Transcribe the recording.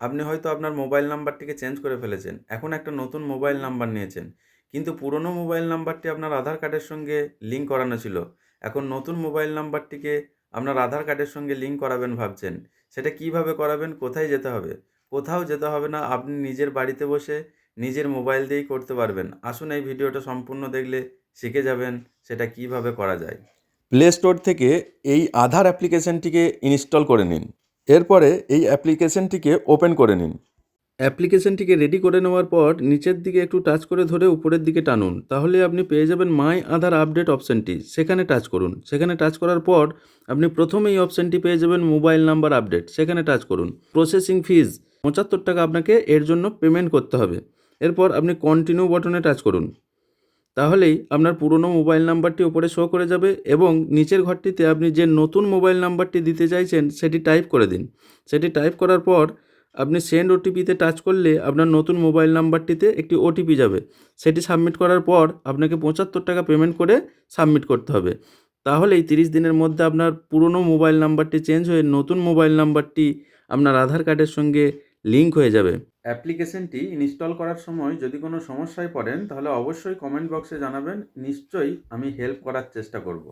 আপনি হয়তো আপনার মোবাইল নাম্বারটিকে চেঞ্জ করে ফেলেছেন। এখন একটা নতুন মোবাইল নাম্বার নিয়েছেন। কিন্তু পুরনো মোবাইল নাম্বারটি আপনার আধার কার্ডের সঙ্গে লিঙ্ক করানো ছিল। এখন নতুন মোবাইল নাম্বারটিকে আপনার আধার কার্ডের সঙ্গে লিঙ্ক করাবেন ভাবছেন। সেটা কীভাবে করাবেন, কোথায় যেতে হবে? কোথাও যেতে হবে না, আপনি নিজের বাড়িতে বসে নিজের মোবাইল দিয়েই করতে পারবেন। আসুন এই ভিডিওটা সম্পূর্ণ দেখলে শিখে যাবেন সেটা কীভাবে করা যায়। প্লে স্টোর থেকে এই আধার অ্যাপ্লিকেশনটিকে ইনস্টল করে নিন। এরপরে এই অ্যাপ্লিকেশনটিকে ওপেন করে নিন। অ্যাপ্লিকেশনটিকে রেডি করে নেওয়ার পর নিচের দিকে একটু টাচ করে ধরে উপরের দিকে টানুন। তাহলে আপনি পেয়ে যাবেন মাই আধার আপডেট অপশানটি। সেখানে টাচ করুন। সেখানে টাচ করার পর আপনি প্রথমে এই অপশানটি পেয়ে যাবেন মোবাইল নাম্বার আপডেট। সেখানে টাচ করুন। প্রসেসিং ফিজ পঁচাত্তর টাকা আপনাকে এর জন্য পেমেন্ট করতে হবে। এরপর আপনি কন্টিনিউ বটনে টাচ করুন। তাহলেই আপনার পুরনো মোবাইল নাম্বারটি ওপরে শো করে যাবে এবং নিচের ঘরটিতে আপনি যে নতুন মোবাইল নাম্বারটি দিতে চাইছেন সেটি টাইপ করে দিন। সেটি টাইপ করার পর আপনি সেন্ড ওটিপিতে টাচ করলে আপনার নতুন মোবাইল নাম্বারটিতে একটি ওটিপি যাবে। সেটি সাবমিট করার পর আপনাকে পঁচাত্তর টাকা পেমেন্ট করে সাবমিট করতে হবে। তাহলেই তিরিশ দিনের মধ্যে আপনার পুরনো মোবাইল নাম্বারটি চেঞ্জ হয়ে নতুন মোবাইল নাম্বারটি আপনার আধার কার্ডের সঙ্গে লিঙ্ক হয়ে যাবে। অ্যাপ্লিকেশনটি ইনস্টল করার সময় যদি কোনো সমস্যায় পড়েন, তাহলে অবশ্যই কমেন্ট বক্সে জানাবেন। নিশ্চয়ই আমি হেল্প করার চেষ্টা করব।